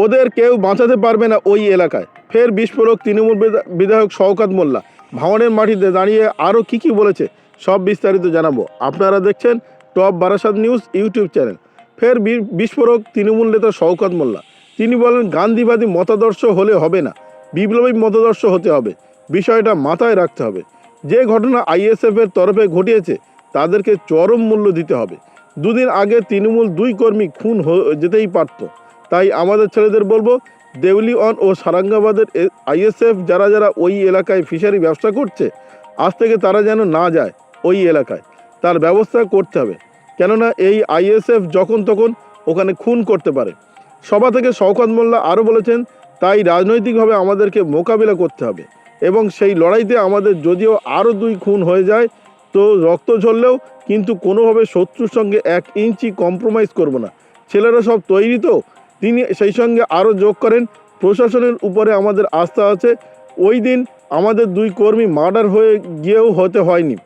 ওদের কেউ বাঁচাতে পারবে না ওই এলাকায়। ফের বিস্ফোরক তৃণমূল বিধা- বিধায়ক শওকাত মোল্লা ভাঙনের মাটিতে দাঁড়িয়ে আরও কী কী বলেছে সব বিস্তারিত জানাব। আপনারা দেখছেন top Barasat news YouTube channel. ফের বিস্ফোরক তৃণমূল নেতা শওকাত মোল্লা। তিনি বলেন, গান্ধীবাদী মতাদর্শ হলে হবে না, বিপ্লবী মতাদর্শ হতে হবে, বিষয়টা মাথায় রাখতে হবে। যে ঘটনা আইএসএফ এর তরফে ঘটিয়েছে, তাদেরকে চরম মূল্য দিতে হবে। দুদিন আগে তৃণমূল দুই কর্মী খুন যেতেই পারত। তাই আমাদের ছেলেদের বলব দেউলিওয়ান ও সারাঙ্গাবাদের আইএসএফ যারা যারা ওই এলাকায় ফিশারি ব্যবসা করছে, আজ থেকে তারা যেন না যায় ওই এলাকায়। তার ব্যবস্থা করতে হবে। কেননা এই আইএসএফ যখন তখন ওখানে খুন করতে পারে। সভা থেকে শওকত মোল্লা আরও বলেছেন, তাই রাজনৈতিকভাবে আমাদেরকে মোকাবিলা করতে হবে এবং সেই লড়াইতে আমাদের যদিও আরও দুই খুন হয়ে যায়, তো রক্ত ঝরলেও কিন্তু কোনোভাবে শত্রুর সঙ্গে এক ইঞ্চি কম্প্রোমাইজ করব না। ছেলেরা সব তৈরি তো তিনি সেই সঙ্গে আরও যোগ করেন, প্রশাসনের উপরে আমাদের আস্থা আছে। ওই দিন আমাদের দুই কর্মী মার্ডার হয়ে গিয়েও হতে হয়নি।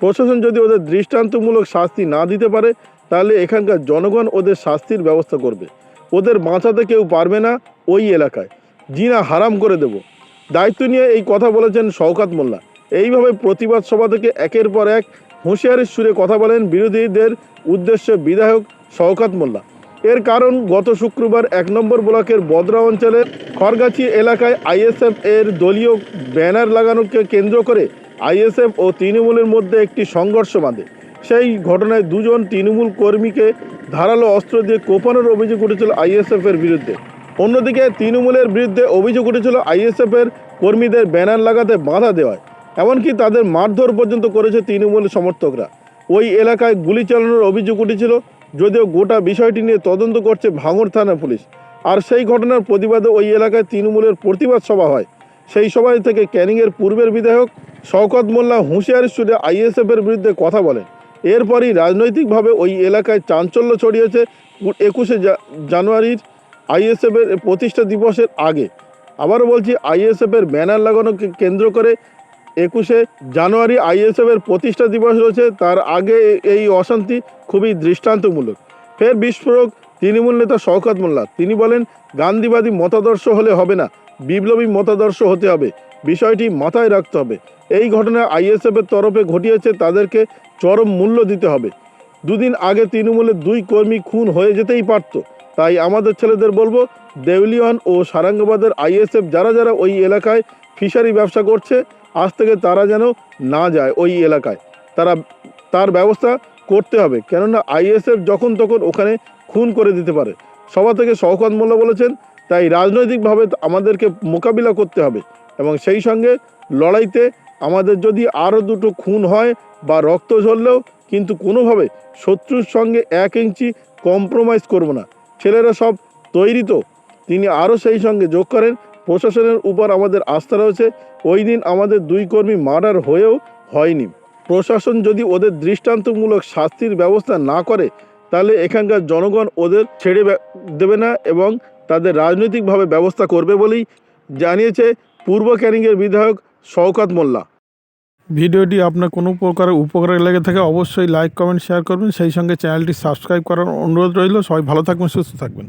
প্রশাসন যদি ওদের দৃষ্টান্তমূলক শাস্তি না দিতে পারে, তাহলে এখানকার জনগণ ওদের শাস্তির ব্যবস্থা করবে। ওদের বাঁচাতে কেউ পারবে না ওই এলাকায়। জিনা হারাম করে দেব। দায়িত্ব নিয়ে এই কথা বলেছেন শওকাত মোল্লা। এইভাবে প্রতিবাদ সভা থেকে একের পর এক হুঁশিয়ারির সুরে কথা বলেন বিরোধীদের উদ্দেশ্যে বিধায়ক শওকাত মোল্লা। এর কারণ, গত শুক্রবার এক নম্বর ব্লকের বদরা অঞ্চলের খড়গাছি এলাকায় আইএসএফ এর দলীয় ব্যানার লাগানোকে কেন্দ্র করে আইএসএফ ও তৃণমূলের মধ্যে একটি সংঘর্ষ বাঁধে। সেই ঘটনায় দুজন তৃণমূল কর্মীকে ধারালো অস্ত্র দিয়ে কোপানোর অভিযোগ উঠেছিল আইএসএফ এর বিরুদ্ধে। অন্যদিকে তৃণমূলের বিরুদ্ধে অভিযোগ উঠেছিল আইএসএফ এর কর্মীদের ব্যানার লাগাতে বাধা দেওয়ায়, এমনকি তাদের মারধর পর্যন্ত করেছে তৃণমূল সমর্থকরা। ওই এলাকায় গুলি চালানোর অভিযোগ উঠেছিল যদিও গোটা বিষয়টি নিয়ে তদন্ত করছে ভাঙড় থানা পুলিশ। আর সেই ঘটনার প্রতিবাদে ওই এলাকায় তৃণমূলের প্রতিবাদ সভা হয়। সেই সভায় থেকে ক্যানিংয়ের পূর্বের বিধায়ক শওকত মোল্লা হুঁশিয়ারি সুরে আইএসএফ এর বিরুদ্ধে কথা বলেন। এরপরই রাজনৈতিকভাবে ওই এলাকায় চাঞ্চল্য ছড়িয়েছে একুশে জানুয়ারির আইএসএফ এর প্রতিষ্ঠা দিবসের আগে। আবারও বলছি আইএসএফ এর ব্যানার লাগানোকে কেন্দ্র করে একুশে জানুয়ারি আইএসএফ এর প্রতিষ্ঠা দিবস রয়েছে, তার আগে এই অশান্তি খুবই দৃষ্টান্তমূলক। ফের বিস্ফোরক তৃণমূল নেতা শওকত মোল্লা, তিনি বলেন, গান্ধীবাদী মতাদর্শ হলে হবে না, বিপ্লবী মতাদর্শ হতে হবে, বিষয়টি মাথায় রাখতে হবে। এই ঘটনা আইএসএফ এর তরফে ঘটিয়েছে, তাদেরকে চরম মূল্য দিতে হবে। দুদিন আগে তৃণমূলের দুই কর্মী খুন হয়ে যেতেই পারত। তাই আমাদের ছেলেদের বলব, দেউলিয়ান ও সারাঙ্গাবাদের আইএসএফ যারা যারা ওই এলাকায় ফিশারি ব্যবসা করছে আজ থেকে তারা যেন না যায় ওই এলাকায়। তারা, তার ব্যবস্থা করতে হবে। কেননা আইএসএফ যখন তখন ওখানে খুন করে দিতে পারে। সভা থেকে শওকত মোল্লা বলেছেন, তাই রাজনৈতিকভাবে আমাদেরকে মোকাবিলা করতে হবে এবং সেই সঙ্গে লড়াইতে আমাদের যদি আরও দুটো খুন হয় বা রক্ত ঝরলেও কিন্তু কোনোভাবে শত্রুর সঙ্গে এক ইঞ্চি কম্প্রোমাইজ করব না। ছেলেরা সব তৈরি তো। তিনি আরও সেই সঙ্গে যোগ করেন। প্রশাসনের উপর আমাদের আস্থা রয়েছে, ওই দিন আমাদের দুই কর্মী মার্ডার হয়েও হয়নি। প্রশাসন যদি ওদের দৃষ্টান্তমূলক শাস্তির ব্যবস্থা না করে, তাহলে এখানকার জনগণ ওদের ছেড়ে দেবে না এবং তাদের রাজনৈতিকভাবে ব্যবস্থা করবে বলেই জানিয়েছে পূর্ব ক্যানিংয়ের বিধায়ক শওকত মোল্লা। ভিডিওটি আপনার কোনো প্রকার উপকারে লেগে থাকে অবশ্যই লাইক, কমেন্ট, শেয়ার করবেন। সেই সঙ্গে চ্যানেলটি সাবস্ক্রাইব করার অনুরোধ রইল। সবাই ভালো থাকবেন, সুস্থ থাকবেন।